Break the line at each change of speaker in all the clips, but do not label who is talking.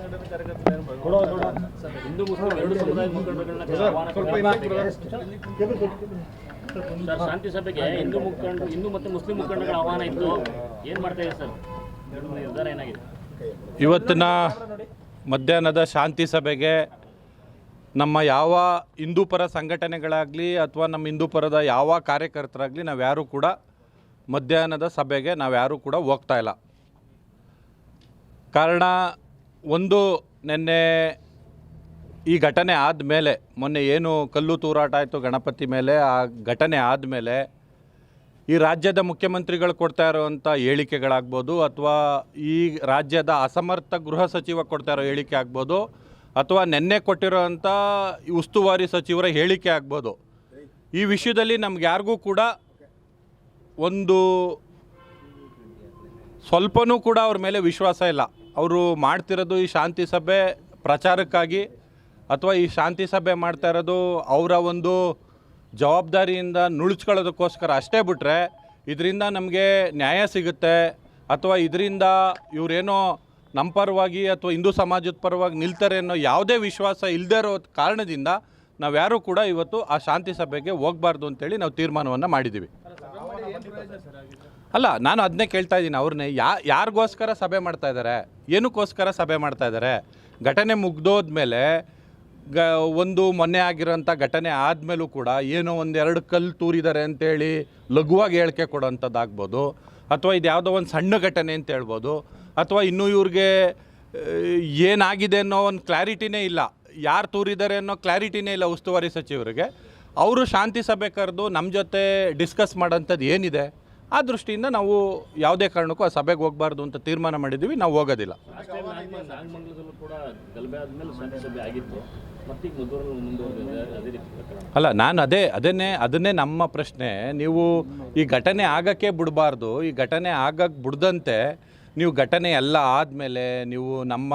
ಸಂಘಟನೆ ಕಾರ್ಯಕರ್ತರು ಹಿಂದೂ ಮುಸ್ಲಿಂ ಎರಡು ಸಮುದಾಯದ ಮುಖಂಡರುಗಳನ್ನ ಆಹ್ವಾನ ಸರ್ ಶಾಂತಿ ಸಭೆಗೆ ಹಿಂದೂ ಮುಖಂಡರು ಹಿಂದೂ ಮತ್ತು ಮುಸ್ಲಿಂ ಮುಖಂಡಗಳ ಆಹ್ವಾನ ಇತ್ತು. ಏನು ಮಾಡ್ತಾ ಇದೆ ಸರ್? ನಿರ್ಧಾರ ಏನಾಗಿದೆ?
ಇವತ್ತಿನ ಮಧ್ಯಾಹ್ನದ ಶಾಂತಿ ಸಭೆಗೆ ನಮ್ಮ ಯಾವ ಹಿಂದೂ ಪರ ಸಂಘಟನೆಗಳಾಗಲಿ ಅಥವಾ ನಮ್ಮ ಹಿಂದೂ ಪರದ ಯಾವ ಕಾರ್ಯಕರ್ತರಾಗಲಿ ನಾವ್ಯಾರೂ ಕೂಡ ಮಧ್ಯಾಹ್ನದ ಸಭೆಗೆ ನಾವು ಯಾರೂ ಕೂಡ ಹೋಗ್ತಾ ಇಲ್ಲ. ಕಾರಣ ಒಂದು ನೆನ್ನೆ ಈ ಘಟನೆ ಆದಮೇಲೆ, ಮೊನ್ನೆ ಏನು ಕಲ್ಲು ತೂರಾಟ ಆಯಿತು ಗಣಪತಿ ಮೇಲೆ, ಆ ಘಟನೆ ಆದಮೇಲೆ ಈ ರಾಜ್ಯದ ಮುಖ್ಯಮಂತ್ರಿಗಳು ಕೊಡ್ತಾ ಇರೋವಂಥ ಹೇಳಿಕೆಗಳಾಗ್ಬೋದು ಅಥವಾ ಈ ರಾಜ್ಯದ ಅಸಮರ್ಥ ಗೃಹ ಸಚಿವ ಕೊಡ್ತಾ ಇರೋ ಹೇಳಿಕೆ ಆಗ್ಬೋದು ಅಥವಾ ನಿನ್ನೆ ಕೊಟ್ಟಿರೋವಂಥ ಉಸ್ತುವಾರಿ ಸಚಿವರ ಹೇಳಿಕೆ ಆಗ್ಬೋದು. ಈ ವಿಷಯದಲ್ಲಿ ನಮ್ಗೆ ಯಾರಿಗೂ ಕೂಡ ಒಂದು ಸ್ವಲ್ಪನೂ ಕೂಡ ಅವ್ರ ಮೇಲೆ ವಿಶ್ವಾಸ ಇಲ್ಲ. ಅವರು ಮಾಡ್ತಿರೋದು ಈ ಶಾಂತಿ ಸಭೆ ಪ್ರಚಾರಕ್ಕಾಗಿ ಅಥವಾ ಈ ಶಾಂತಿ ಸಭೆ ಮಾಡ್ತಾ ಇರೋದು ಅವರ ಒಂದು ಜವಾಬ್ದಾರಿಯಿಂದ ನುಳ್ಚ್ಕೊಳ್ಳೋದಕ್ಕೋಸ್ಕರ? ಅಷ್ಟೇ ಬಿಟ್ಟರೆ ಇದರಿಂದ ನಮಗೆ ನ್ಯಾಯ ಸಿಗುತ್ತೆ ಅಥವಾ ಇದರಿಂದ ಇವರೇನೋ ನಮ್ಮ ಪರವಾಗಿ ಅಥವಾ ಹಿಂದೂ ಸಮಾಜದ ಪರವಾಗಿ ನಿಲ್ತಾರೆ ಅನ್ನೋ ಯಾವುದೇ ವಿಶ್ವಾಸ ಇಲ್ಲದೇ ಇರೋ ಕಾರಣದಿಂದ ನಾವ್ಯಾರೂ ಕೂಡ ಇವತ್ತು ಆ ಶಾಂತಿ ಸಭೆಗೆ ಹೋಗಬಾರ್ದು ಅಂತೇಳಿ ನಾವು ತೀರ್ಮಾನವನ್ನು ಮಾಡಿದ್ದೀವಿ. ಅಲ್ಲ, ನಾನು ಅದನ್ನೇ ಕೇಳ್ತಾ ಇದ್ದೀನಿ. ಅವ್ರನ್ನೇ ಯಾ, ಯಾರಿಗೋಸ್ಕರ ಸಭೆ ಮಾಡ್ತಾ ಇದ್ದಾರೆ ಏನಕ್ಕೋಸ್ಕರ ಸಭೆ ಮಾಡ್ತಾ ಇದ್ದಾರೆ ಘಟನೆ ಮುಗ್ದೋದ್ಮೇಲೆ, ಗ, ಒಂದು ಮೊನ್ನೆ ಆಗಿರೋಂಥ ಘಟನೆ ಆದಮೇಲೂ ಕೂಡ ಏನೋ ಒಂದೆರಡು ಕಲ್ಲು ತೂರಿದ್ದಾರೆ ಅಂತೇಳಿ ಲಘುವಾಗಿ ಹೇಳಿಕೆ ಕೊಡೋಂಥದ್ದಾಗ್ಬೋದು. ಅಥವಾ ಇದು ಯಾವುದೋ ಒಂದು ಸಣ್ಣ ಘಟನೆ ಅಂತ ಹೇಳ್ಬೋದು. ಅಥವಾ ಇನ್ನೂ ಇವ್ರಿಗೆ ಏನಾಗಿದೆ ಅನ್ನೋ ಒಂದು ಕ್ಲಾರಿಟಿನೇ ಇಲ್ಲ. ಯಾರು ತೂರಿದ್ದಾರೆ ಅನ್ನೋ ಕ್ಲಾರಿಟಿನೇ ಇಲ್ಲ ಉಸ್ತುವಾರಿ ಸಚಿವರಿಗೆ. ಅವರು ಶಾಂತಿ ಸಭೆ ಕರೆದು ನಮ್ಮ ಜೊತೆ ಡಿಸ್ಕಸ್ ಮಾಡೋಂಥದ್ದು ಏನಿದೆ? ಆ ದೃಷ್ಟಿಯಿಂದ ನಾವು ಯಾವುದೇ ಕಾರಣಕ್ಕೂ ಆ ಸಭೆಗೆ ಹೋಗಬಾರ್ದು ಅಂತ ತೀರ್ಮಾನ ಮಾಡಿದ್ದೀವಿ ನಾವು ಹೋಗೋದಿಲ್ಲ. ಅಲ್ಲ ನಾನು ಅದೇ ಅದನ್ನೇ ಅದನ್ನೇ ನಮ್ಮ ಪ್ರಶ್ನೆ. ನೀವು ಈ ಘಟನೆ ಆಗಕ್ಕೆ ಬಿಡಬಾರ್ದು. ಈ ಘಟನೆ ಆಗಕ್ಕೆ ಬಿಡ್ದಂತೆ ನೀವು ಘಟನೆ ಎಲ್ಲ ಆದಮೇಲೆ ನೀವು ನಮ್ಮ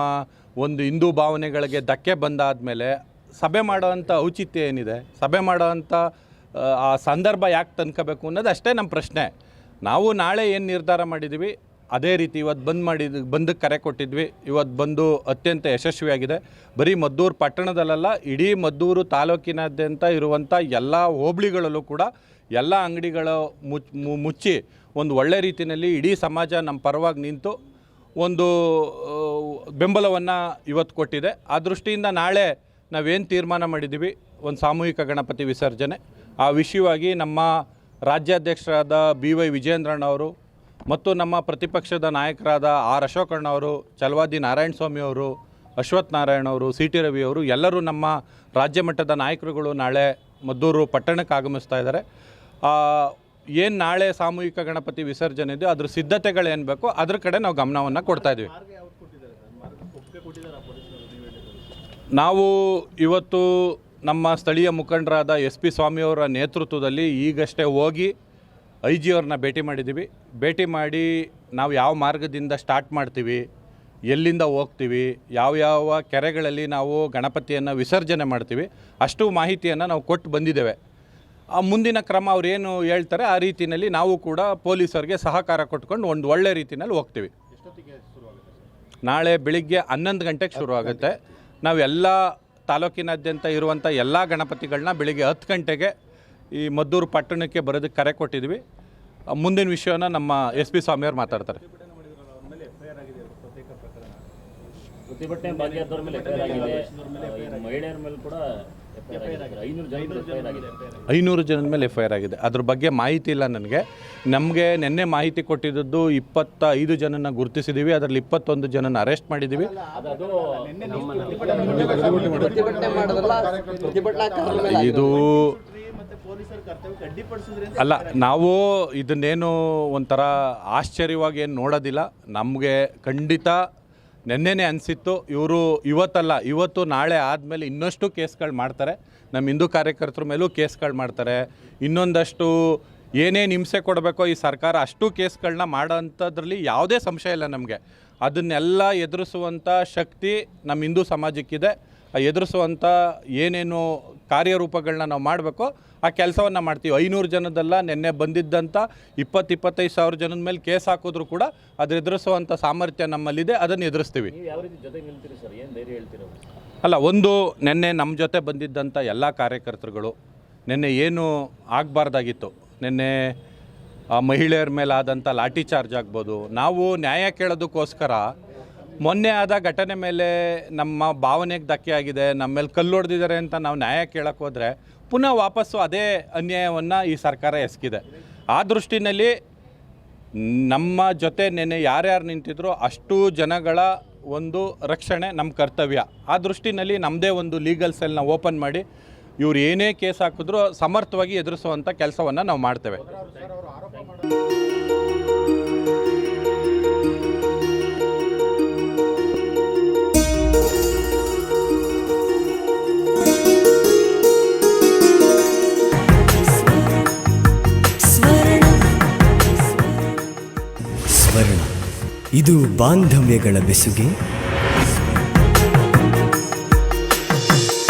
ಒಂದು ಹಿಂದೂ ಭಾವನೆಗಳಿಗೆ ಧಕ್ಕೆ ಬಂದಾದಮೇಲೆ ಸಭೆ ಮಾಡೋವಂಥ ಔಚಿತ್ಯ ಏನಿದೆ? ಸಭೆ ಮಾಡೋವಂಥ ಆ, ಆ ಸಂದರ್ಭ ಯಾಕೆ ತಂದ್ಕೋಬೇಕು ಅನ್ನೋದು ಅಷ್ಟೇ ನಮ್ಮ ಪ್ರಶ್ನೆ. ನಾವು ನಾಳೆ ಏನು ನಿರ್ಧಾರ ಮಾಡಿದ್ದೀವಿ ಅದೇ ರೀತಿ ಇವತ್ತು ಬಂದ್ ಮಾಡಿದ ಬಂದಕ್ಕೆ ಕರೆ ಕೊಟ್ಟಿದ್ವಿ. ಇವತ್ತು ಬಂದು ಅತ್ಯಂತ ಯಶಸ್ವಿಯಾಗಿದೆ. ಬರೀ ಮದ್ದೂರು ಪಟ್ಟಣದಲ್ಲೆಲ್ಲ, ಇಡೀ ಮದ್ದೂರು ತಾಲೂಕಿನಾದ್ಯಂತ ಇರುವಂಥ ಎಲ್ಲ ಹೋಬಳಿಗಳಲ್ಲೂ ಕೂಡ ಎಲ್ಲ ಅಂಗಡಿಗಳು ಮುಚ್ ಮುಚ್ಚಿ ಒಂದು ಒಳ್ಳೆ ರೀತಿಯಲ್ಲಿ ಇಡೀ ಸಮಾಜ ನಮ್ಮ ಪರವಾಗಿ ನಿಂತು ಒಂದು ಬೆಂಬಲವನ್ನು ಇವತ್ತು ಕೊಟ್ಟಿದೆ. ಆ ದೃಷ್ಟಿಯಿಂದ ನಾಳೆ ನಾವೇನು ತೀರ್ಮಾನ ಮಾಡಿದ್ದೀವಿ ಒಂದು ಸಾಮೂಹಿಕ ಗಣಪತಿ ವಿಸರ್ಜನೆ. ಆ ವಿಷಯವಾಗಿ ನಮ್ಮ ರಾಜ್ಯಾಧ್ಯಕ್ಷರಾದ ಬಿ ವೈ ವಿಜೇಂದ್ರಣ್ಣವರು ಮತ್ತು ನಮ್ಮ ಪ್ರತಿಪಕ್ಷದ ನಾಯಕರಾದ ಆರ್ ಅಶೋಕಣ್ಣ ಅವರು ಚಲವಾದಿ ನಾರಾಯಣ ಸ್ವಾಮಿ ಅವರು ಅಶ್ವಥ್ ನಾರಾಯಣ ಅವರು ಸಿ ಟಿ ರವಿ ಅವರು ಎಲ್ಲರೂ ನಮ್ಮ ರಾಜ್ಯ ಮಟ್ಟದ ನಾಯಕರುಗಳು ನಾಳೆ ಮದ್ದೂರು ಪಟ್ಟಣಕ್ಕೆ ಆಗಮಿಸ್ತಾ ಇದ್ದಾರೆ. ಏನು ನಾಳೆ ಸಾಮೂಹಿಕ ಗಣಪತಿ ವಿಸರ್ಜನೆ ಇದೆ ಅದ್ರ ಸಿದ್ಧತೆಗಳು ಏನು ಬೇಕೋ ಅದ್ರ ಕಡೆ ನಾವು ಗಮನವನ್ನು ಕೊಡ್ತಾ ಇದ್ದೀವಿ ನಾವು ಇವತ್ತು ನಮ್ಮ ಸ್ಥಳೀಯ ಮುಖಂಡರಾದ ಎಸ್ ಪಿ ಸ್ವಾಮಿಯವರ ನೇತೃತ್ವದಲ್ಲಿ ಈಗಷ್ಟೇ ಹೋಗಿ ಐ ಜಿ ಅವ್ರನ್ನ ಭೇಟಿ ಮಾಡಿದ್ದೀವಿ. ಭೇಟಿ ಮಾಡಿ ನಾವು ಯಾವ ಮಾರ್ಗದಿಂದ ಸ್ಟಾರ್ಟ್ ಮಾಡ್ತೀವಿ ಎಲ್ಲಿಂದ ಹೋಗ್ತೀವಿ ಯಾವ ಯಾವ ಕೆರೆಗಳಲ್ಲಿ ನಾವು ಗಣಪತಿಯನ್ನು ವಿಸರ್ಜನೆ ಮಾಡ್ತೀವಿ ಅಷ್ಟು ಮಾಹಿತಿಯನ್ನು ನಾವು ಕೊಟ್ಟು ಬಂದಿದ್ದೇವೆ. ಆ ಮುಂದಿನ ಕ್ರಮ ಅವ್ರೇನು ಏನು ಹೇಳ್ತಾರೆ ಆ ರೀತಿಯಲ್ಲಿ ನಾವು ಕೂಡ ಪೊಲೀಸರಿಗೆ ಸಹಕಾರ ಕೊಟ್ಕೊಂಡು ಒಂದು ಒಳ್ಳೆ ರೀತಿಯಲ್ಲಿ ಹೋಗ್ತೀವಿ. ನಾಳೆ ಬೆಳಿಗ್ಗೆ ಹನ್ನೊಂದು ಗಂಟೆಗೆ ಶುರು ಆಗುತ್ತೆ ನಾವೆಲ್ಲ ತಾಲೂಕಿನಾದ್ಯಂತ ಇರುವಂಥ ಎಲ್ಲ ಗಣಪತಿಗಳನ್ನ ಬೆಳಿಗ್ಗೆ ಹತ್ತು ಗಂಟೆಗೆ ಈ ಮದ್ದೂರು ಪಟ್ಟಣಕ್ಕೆ ಬರೋದಕ್ಕೆ ಕರೆ ಕೊಟ್ಟಿದ್ವಿ. ಮುಂದಿನ ವಿಷಯನ ನಮ್ಮ ಎಸ್ ಪಿ ಸ್ವಾಮಿಯವರು ಮಾತಾಡ್ತಾರೆ.
ಐನೂರು
ಜನದ ಮೇಲೆ ಎಫ್ ಐ ಆರ್ ಆಗಿದೆ. ಅದ್ರ ಬಗ್ಗೆ ಮಾಹಿತಿ ಇಲ್ಲ ನನಗೆ. ನಮಗೆ ನಿನ್ನೆ ಮಾಹಿತಿ ಕೊಟ್ಟಿದ್ದದ್ದು ಇಪ್ಪತ್ತ ಐದು ಜನನ ಗುರುತಿಸಿದ್ದೀವಿ ಅದರಲ್ಲಿ ಇಪ್ಪತ್ತೊಂದು ಜನನ ಅರೆಸ್ಟ್ ಮಾಡಿದ್ದೀವಿ ಇದು ಅಲ್ಲ, ನಾವು ಇದನ್ನೇನು ಒಂಥರ ಆಶ್ಚರ್ಯವಾಗಿ ಏನು ನೋಡೋದಿಲ್ಲ. ನಮಗೆ ಖಂಡಿತ ನೆನ್ನೆನೇ ಅನಿಸಿತ್ತು, ಇವರು ಇವತ್ತಲ್ಲ, ಇವತ್ತು ನಾಳೆ ಆದಮೇಲೆ ಇನ್ನಷ್ಟು ಕೇಸ್ಗಳು ಮಾಡ್ತಾರೆ. ನಮ್ಮ ಹಿಂದೂ ಕಾರ್ಯಕರ್ತರ ಮೇಲೂ ಕೇಸ್ಗಳು ಮಾಡ್ತಾರೆ. ಇನ್ನೊಂದಷ್ಟು ಏನೇನು ಹಿಂಸೆ ಕೊಡಬೇಕೋ ಈ ಸರ್ಕಾರ ಅಷ್ಟು ಕೇಸ್ಗಳನ್ನ ಮಾಡೋಂಥದ್ರಲ್ಲಿ ಯಾವುದೇ ಸಂಶಯ ಇಲ್ಲ ನಮಗೆ. ಅದನ್ನೆಲ್ಲ ಎದುರಿಸುವಂಥ ಶಕ್ತಿ ನಮ್ಮ ಹಿಂದೂ ಸಮಾಜಕ್ಕಿದೆ. ಆ ಎದುರಿಸುವಂಥ ಏನೇನು ಕಾರ್ಯರೂಪಗಳನ್ನ ನಾವು ಮಾಡಬೇಕು ಆ ಕೆಲಸವನ್ನು ಮಾಡ್ತೀವಿ. ಐನೂರು ಜನದಲ್ಲ ನಿನ್ನೆ ಬಂದಿದ್ದಂಥ ಇಪ್ಪತ್ತು ಇಪ್ಪತ್ತೈದು ಸಾವಿರ ಜನದ ಮೇಲೆ ಕೇಸ್ ಹಾಕಿದ್ರು ಕೂಡ ಅದ್ರ ಎದುರಿಸುವಂಥ ಸಾಮರ್ಥ್ಯ ನಮ್ಮಲ್ಲಿದೆ ಅದನ್ನು ಎದುರಿಸ್ತೀವಿ.
ನೀವು ಯಾವ ರೀತಿ ಜೊತೆಗೆ ನಿಲ್ತೀರಿ ಸರ್? ಏನು ಧೈರ್ಯ ಹೇಳ್ತೀರಾ
ಅಲ್ಲ ಒಂದು ನಿನ್ನೆ ನಮ್ಮ ಜೊತೆ ಬಂದಿದ್ದಂಥ ಎಲ್ಲ ಕಾರ್ಯಕರ್ತರುಗಳು ನಿನ್ನೆ ಏನು ಆಗಬಾರ್ದಾಗಿತ್ತು. ನಿನ್ನೆ ಆ ಮಹಿಳೆಯರ ಮೇಲೆ ಆದಂಥ ಲಾಠಿ ಚಾರ್ಜ್ ಆಗ್ಬೋದು. ನಾವು ನ್ಯಾಯ ಕೇಳೋದಕ್ಕೋಸ್ಕರ ಮೊನ್ನೆ ಆದ ಘಟನೆ ಮೇಲೆ ನಮ್ಮ ಭಾವನೆಗೆ ಧಕ್ಕೆ ಆಗಿದೆ, ನಮ್ಮ ಮೇಲೆ ಕಲ್ಲು ಹೊಡೆದಿದ್ದಾರೆ ಅಂತ ನಾವು ನ್ಯಾಯ ಕೇಳಕ್ಕೆ ಹೋದರೆ ಪುನಃ ವಾಪಸ್ಸು ಅದೇ ಅನ್ಯಾಯವನ್ನು ಈ ಸರ್ಕಾರ ಎಸಗಿದೆ. ಆ ದೃಷ್ಟಿನಲ್ಲಿ ನಮ್ಮ ಜೊತೆ ನೆನೆ ಯಾರ್ಯಾರು ನಿಂತಿದ್ರು ಅಷ್ಟು ಜನಗಳ ಒಂದು ರಕ್ಷಣೆ ನಮ್ಮ ಕರ್ತವ್ಯ. ಆ ದೃಷ್ಟಿನಲ್ಲಿ ನಮ್ಮದೇ ಒಂದು ಲೀಗಲ್ ಸೆಲ್ನ ಓಪನ್ ಮಾಡಿ ಇವ್ರು ಏನೇ ಕೇಸ್ ಹಾಕಿದ್ರೂ ಸಮರ್ಥವಾಗಿ ಎದುರಿಸುವಂಥ ಕೆಲಸವನ್ನು ನಾವು ಮಾಡ್ತೇವೆ.
ಇದು ಬಾಂಧವ್ಯಗಳ ಬೆಸುಗೆ